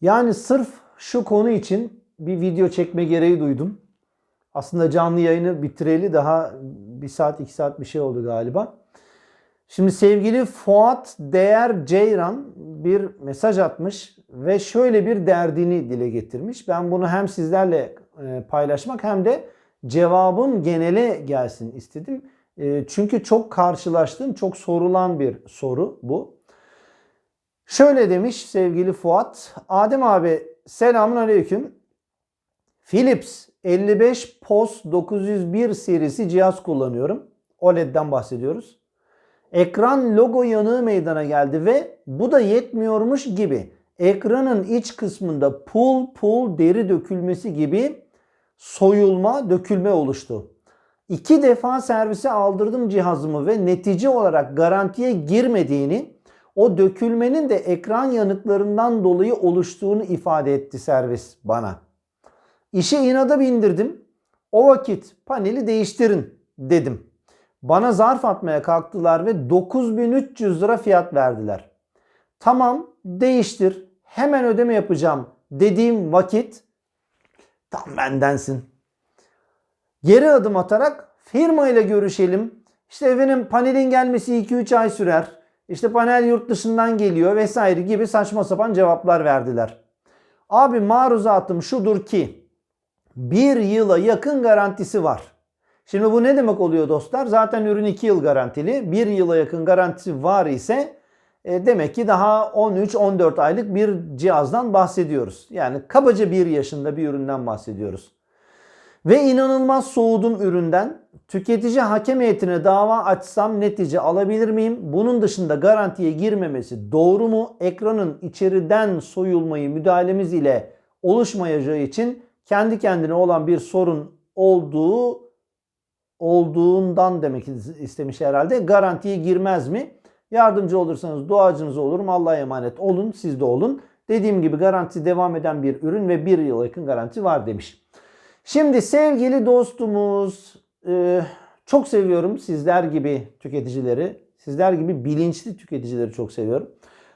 Yani sırf şu konu için bir video çekme gereği duydum. Aslında canlı yayını bitireli daha bir saat iki saat bir şey oldu galiba. Şimdi sevgili Fuat Değer Ceyran bir mesaj atmış ve şöyle bir derdini dile getirmiş. Ben bunu hem sizlerle e, paylaşmak hem de cevabım genele gelsin istedim. E, Çünkü çok karşılaştığım, çok sorulan bir soru bu. Şöyle demiş sevgili Fuat. Adem abi selamun aleyküm. Philips 55 POS 901 serisi cihaz kullanıyorum. OLED'den bahsediyoruz. Ekran logo yanığı meydana geldi ve bu da yetmiyormuş gibi ekranın iç kısmında pul pul deri dökülmesi gibi soyulma, dökülme oluştu. İki defa servise aldırdım cihazımı ve netice olarak garantiye girmediğini, o dökülmenin de ekran yanıklarından dolayı oluştuğunu ifade etti servis bana. İşe inada bindirdim. O vakit paneli değiştirin dedim. Bana zarf atmaya kalktılar ve 9300 lira fiyat verdiler. Tamam değiştir hemen ödeme yapacağım dediğim vakit tam bendensin. Geri adım atarak firma ile görüşelim. İşte efendim panelin gelmesi 2-3 ay sürer. İşte panel yurt dışından geliyor vesaire gibi saçma sapan cevaplar verdiler. Abi maruzatım şudur ki bir yıla yakın garantisi var. Şimdi bu ne demek oluyor dostlar? Zaten ürün 2 yıl garantili. 1 yıla yakın garantisi var ise e, demek ki daha 13-14 aylık bir cihazdan bahsediyoruz. Yani kabaca 1 yaşında bir üründen bahsediyoruz. Ve inanılmaz soğudum üründen. Tüketici hakem heyetine dava açsam netice alabilir miyim? Bunun dışında garantiye girmemesi doğru mu? Ekranın içeriden soyulmayı müdahalemiz ile oluşmayacağı için kendi kendine olan bir sorun olduğu olduğundan demek istemiş herhalde. Garantiye girmez mi? Yardımcı olursanız duacınız olurum. Allah'a emanet olun. Siz de olun. Dediğim gibi garanti devam eden bir ürün ve bir yıl yakın garanti var demiş. Şimdi sevgili dostumuz e, çok seviyorum sizler gibi tüketicileri. Sizler gibi bilinçli tüketicileri çok seviyorum.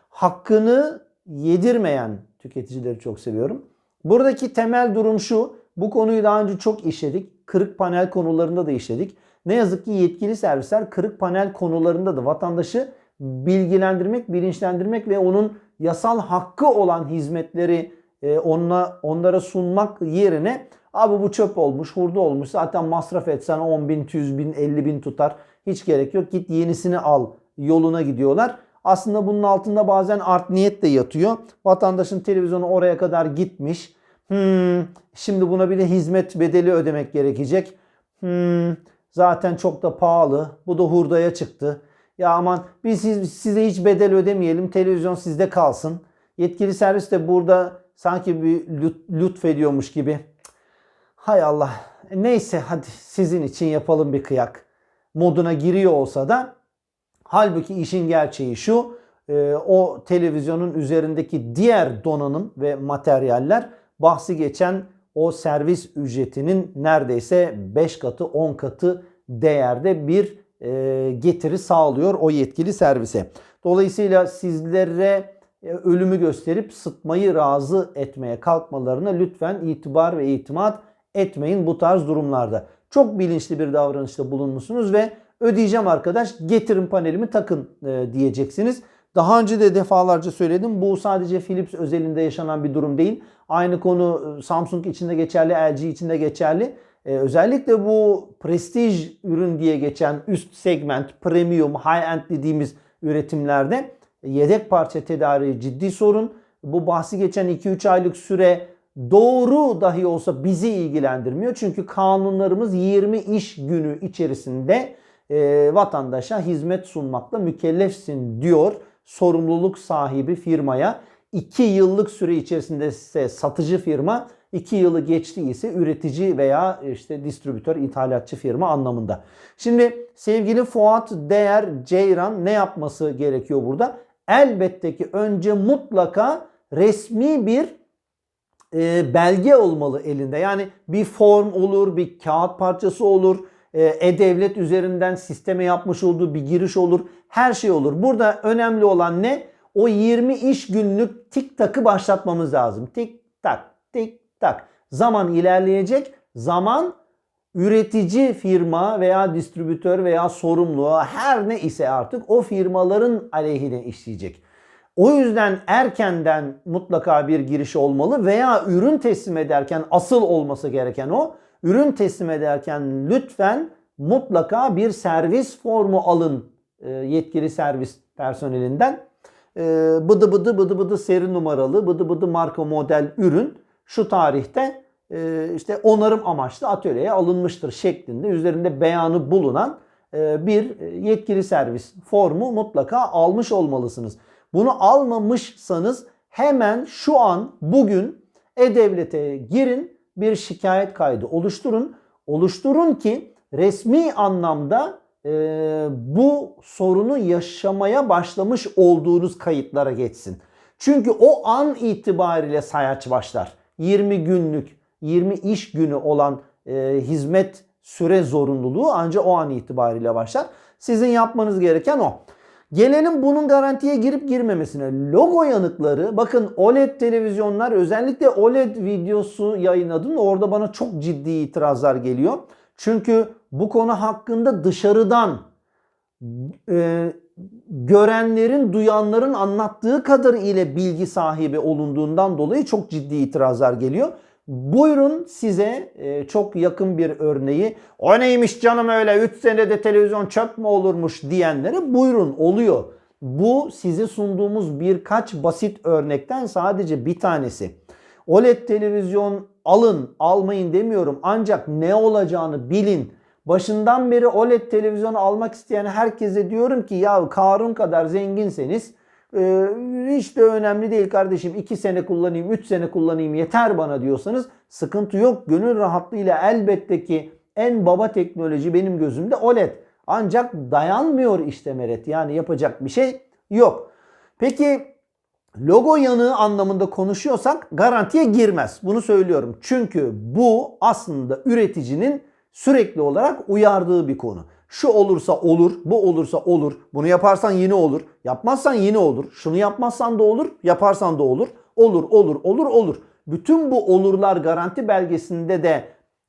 Hakkını yedirmeyen tüketicileri çok seviyorum. Buradaki temel durum şu. Bu konuyu daha önce çok işledik. Kırık panel konularında da işledik. Ne yazık ki yetkili servisler kırık panel konularında da vatandaşı bilgilendirmek, bilinçlendirmek ve onun yasal hakkı olan hizmetleri e, onla, onlara sunmak yerine abi bu çöp olmuş, hurda olmuş zaten masraf etsen 10 bin, 100 bin, 50 bin tutar. Hiç gerek yok git yenisini al yoluna gidiyorlar. Aslında bunun altında bazen art niyet de yatıyor. Vatandaşın televizyonu oraya kadar gitmiş. Hmm, şimdi buna bir de hizmet bedeli ödemek gerekecek. Hmm, zaten çok da pahalı. Bu da hurdaya çıktı. Ya aman biz siz, size hiç bedel ödemeyelim. Televizyon sizde kalsın. Yetkili servis de burada sanki bir lüt, lütfediyormuş gibi. Hay Allah. E, Neyse hadi sizin için yapalım bir kıyak. Moduna giriyor olsa da halbuki işin gerçeği şu. e, o televizyonun üzerindeki diğer donanım ve materyaller bahsi geçen o servis ücretinin neredeyse 5 katı 10 katı değerde bir e, getiri sağlıyor o yetkili servise. Dolayısıyla sizlere ölümü gösterip sıtmayı razı etmeye kalkmalarına lütfen itibar ve itimat etmeyin bu tarz durumlarda. Çok bilinçli bir davranışta bulunmuşsunuz ve ödeyeceğim arkadaş getirin panelimi takın e, diyeceksiniz. Daha önce de defalarca söyledim. Bu sadece Philips özelinde yaşanan bir durum değil. Aynı konu e, Samsung içinde geçerli, LG içinde geçerli. Ee, özellikle bu prestij ürün diye geçen üst segment, premium, high-end dediğimiz üretimlerde yedek parça tedariği ciddi sorun. Bu bahsi geçen 2-3 aylık süre doğru dahi olsa bizi ilgilendirmiyor. Çünkü kanunlarımız 20 iş günü içerisinde e, vatandaşa hizmet sunmakla mükellefsin diyor sorumluluk sahibi firmaya. 2 yıllık süre içerisinde ise satıcı firma 2 yılı geçtiyse üretici veya işte distribütör, ithalatçı firma anlamında. Şimdi sevgili Fuat Değer Ceyran ne yapması gerekiyor burada? Elbette ki önce mutlaka resmi bir e, belge olmalı elinde. Yani bir form olur, bir kağıt parçası olur, e, e-devlet üzerinden sisteme yapmış olduğu bir giriş olur. Her şey olur. Burada önemli olan ne? o 20 iş günlük tik takı başlatmamız lazım. Tik tak tik tak. Zaman ilerleyecek. Zaman üretici firma veya distribütör veya sorumlu her ne ise artık o firmaların aleyhine işleyecek. O yüzden erkenden mutlaka bir giriş olmalı veya ürün teslim ederken asıl olması gereken o. Ürün teslim ederken lütfen mutlaka bir servis formu alın e, yetkili servis personelinden. E, Bıdı bıdı bıdı bıdı seri numaralı bıdı bıdı marka model ürün şu tarihte e, işte onarım amaçlı atölyeye alınmıştır şeklinde üzerinde beyanı bulunan bir yetkili servis formu mutlaka almış olmalısınız. Bunu almamışsanız hemen şu an bugün E-Devlet'e girin bir şikayet kaydı oluşturun. Oluşturun ki resmi anlamda e, bu sorunu yaşamaya başlamış olduğunuz kayıtlara geçsin. Çünkü o an itibariyle sayaç başlar. 20 günlük, 20 iş günü olan e, hizmet süre zorunluluğu ancak o an itibariyle başlar. Sizin yapmanız gereken o. Gelelim bunun garantiye girip girmemesine. Logo yanıkları bakın OLED televizyonlar özellikle OLED videosu yayınladım. Orada bana çok ciddi itirazlar geliyor. Çünkü bu konu hakkında dışarıdan e, görenlerin, duyanların anlattığı kadar ile bilgi sahibi olunduğundan dolayı çok ciddi itirazlar geliyor. Buyurun size e, çok yakın bir örneği. O neymiş canım öyle 3 senede televizyon çöp mü olurmuş diyenlere buyurun oluyor. Bu size sunduğumuz birkaç basit örnekten sadece bir tanesi. OLED televizyon alın, almayın demiyorum. Ancak ne olacağını bilin. Başından beri OLED televizyonu almak isteyen herkese diyorum ki ya Karun kadar zenginseniz hiç de önemli değil kardeşim 2 sene kullanayım 3 sene kullanayım yeter bana diyorsanız sıkıntı yok. Gönül rahatlığıyla elbette ki en baba teknoloji benim gözümde OLED. Ancak dayanmıyor işte Meret yani yapacak bir şey yok. Peki logo yanığı anlamında konuşuyorsak garantiye girmez. Bunu söylüyorum. Çünkü bu aslında üreticinin sürekli olarak uyardığı bir konu. Şu olursa olur, bu olursa olur. Bunu yaparsan yine olur. Yapmazsan yine olur. Şunu yapmazsan da olur, yaparsan da olur. Olur, olur, olur, olur. Bütün bu olurlar garanti belgesinde de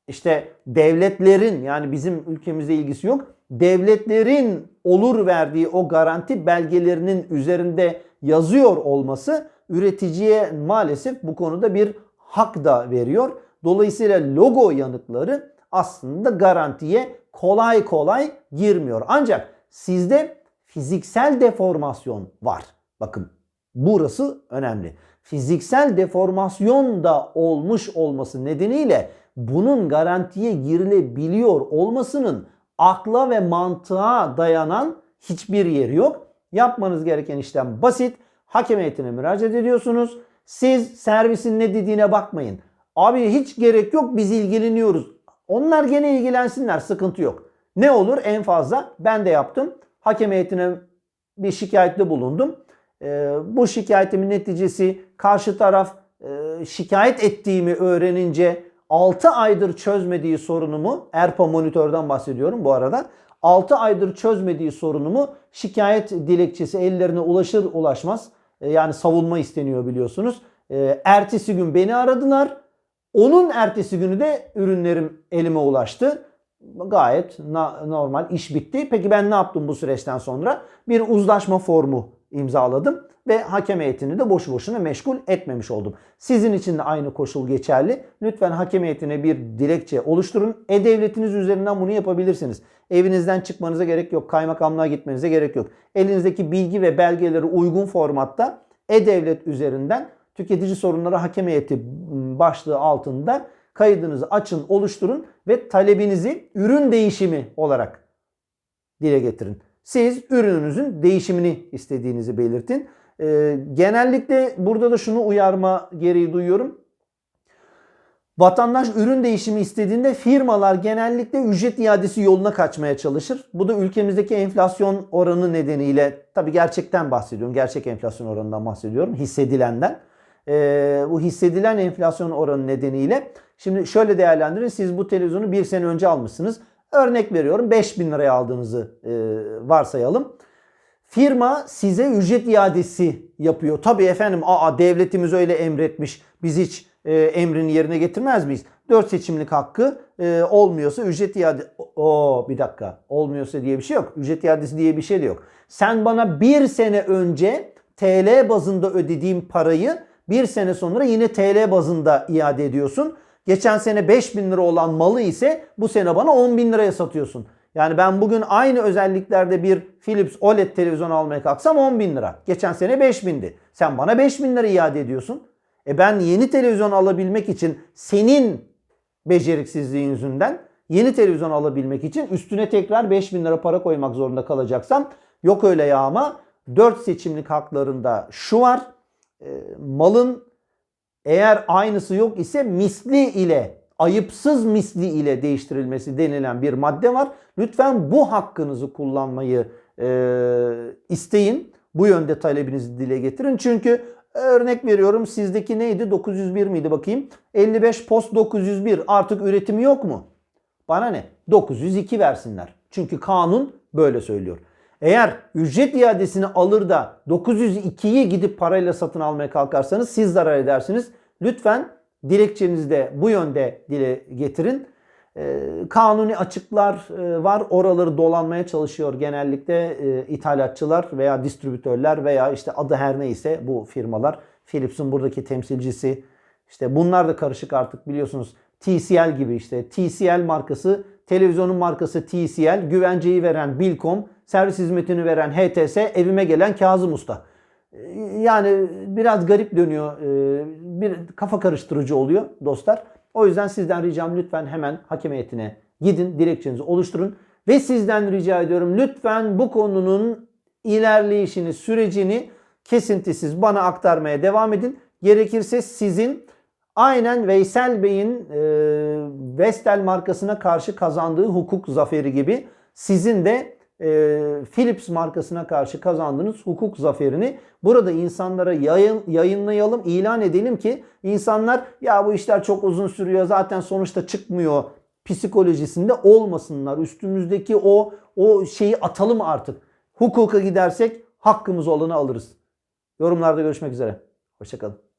işte devletlerin yani bizim ülkemizde ilgisi yok. Devletlerin olur verdiği o garanti belgelerinin üzerinde yazıyor olması üreticiye maalesef bu konuda bir hak da veriyor. Dolayısıyla logo yanıkları aslında garantiye kolay kolay girmiyor. Ancak sizde fiziksel deformasyon var. Bakın burası önemli. Fiziksel deformasyon da olmuş olması nedeniyle bunun garantiye girilebiliyor olmasının akla ve mantığa dayanan hiçbir yeri yok. Yapmanız gereken işlem basit. Hakem heyetine müracaat ediyorsunuz. Siz servisin ne dediğine bakmayın. Abi hiç gerek yok biz ilgileniyoruz. Onlar gene ilgilensinler sıkıntı yok. Ne olur en fazla ben de yaptım. Hakem heyetine bir şikayette bulundum. Ee, bu şikayetimin neticesi karşı taraf e, şikayet ettiğimi öğrenince 6 aydır çözmediği sorunumu Erpa monitörden bahsediyorum bu arada. 6 aydır çözmediği sorunumu şikayet dilekçesi ellerine ulaşır ulaşmaz e, yani savunma isteniyor biliyorsunuz. E, ertesi gün beni aradılar. Onun ertesi günü de ürünlerim elime ulaştı. Gayet normal iş bitti. Peki ben ne yaptım bu süreçten sonra? Bir uzlaşma formu imzaladım ve hakem heyetini de boşu boşuna meşgul etmemiş oldum. Sizin için de aynı koşul geçerli. Lütfen hakem heyetine bir dilekçe oluşturun. E-Devletiniz üzerinden bunu yapabilirsiniz. Evinizden çıkmanıza gerek yok. Kaymakamlığa gitmenize gerek yok. Elinizdeki bilgi ve belgeleri uygun formatta E-Devlet üzerinden tüketici sorunları hakem heyeti başlığı altında kaydınızı açın, oluşturun ve talebinizi ürün değişimi olarak dile getirin. Siz ürününüzün değişimini istediğinizi belirtin. Ee, genellikle burada da şunu uyarma gereği duyuyorum. Vatandaş ürün değişimi istediğinde firmalar genellikle ücret iadesi yoluna kaçmaya çalışır. Bu da ülkemizdeki enflasyon oranı nedeniyle tabi gerçekten bahsediyorum. Gerçek enflasyon oranından bahsediyorum. Hissedilenden. Ee, bu hissedilen enflasyon oranı nedeniyle şimdi şöyle değerlendirin. Siz bu televizyonu bir sene önce almışsınız. Örnek veriyorum 5000 liraya aldığınızı e, varsayalım. Firma size ücret iadesi yapıyor. Tabii efendim aa devletimiz öyle emretmiş. Biz hiç e, emrini yerine getirmez miyiz? 4 seçimlik hakkı e, olmuyorsa ücret iade... O bir dakika. Olmuyorsa diye bir şey yok. Ücret iadesi diye bir şey de yok. Sen bana bir sene önce TL bazında ödediğim parayı bir sene sonra yine TL bazında iade ediyorsun. Geçen sene 5000 lira olan malı ise bu sene bana 10 bin liraya satıyorsun. Yani ben bugün aynı özelliklerde bir Philips OLED televizyon almaya kalksam 10 bin lira. Geçen sene 5 bindi. Sen bana 5 bin lira iade ediyorsun. E ben yeni televizyon alabilmek için senin beceriksizliğin yüzünden yeni televizyon alabilmek için üstüne tekrar 5 bin lira para koymak zorunda kalacaksam yok öyle ya ama 4 seçimlik haklarında şu var. E, malın eğer aynısı yok ise misli ile ayıpsız misli ile değiştirilmesi denilen bir madde var. Lütfen bu hakkınızı kullanmayı e, isteyin. Bu yönde talebinizi dile getirin. Çünkü örnek veriyorum sizdeki neydi? 901 miydi bakayım? 55 post 901 artık üretimi yok mu? Bana ne? 902 versinler. Çünkü kanun böyle söylüyor. Eğer ücret iadesini alır da 902'yi gidip parayla satın almaya kalkarsanız siz zarar edersiniz. Lütfen dilekçenizi de bu yönde dile getirin. Ee, kanuni açıklar e, var. Oraları dolanmaya çalışıyor genellikle e, ithalatçılar veya distribütörler veya işte adı her neyse bu firmalar. Philips'in buradaki temsilcisi. İşte bunlar da karışık artık biliyorsunuz. TCL gibi işte. TCL markası, televizyonun markası TCL, güvenceyi veren Bilkom, servis hizmetini veren HTS, evime gelen Kazım Usta. Yani biraz garip dönüyor. Ee, Bir kafa karıştırıcı oluyor dostlar. O yüzden sizden ricam lütfen hemen hakem heyetine gidin, dilekçenizi oluşturun. Ve sizden rica ediyorum lütfen bu konunun ilerleyişini, sürecini kesintisiz bana aktarmaya devam edin. Gerekirse sizin aynen Veysel Bey'in e, Vestel markasına karşı kazandığı hukuk zaferi gibi sizin de e, Philips markasına karşı kazandığınız hukuk zaferini burada insanlara yayın, yayınlayalım, ilan edelim ki insanlar ya bu işler çok uzun sürüyor zaten sonuçta çıkmıyor psikolojisinde olmasınlar. Üstümüzdeki o o şeyi atalım artık. Hukuka gidersek hakkımız olanı alırız. Yorumlarda görüşmek üzere. Hoşçakalın.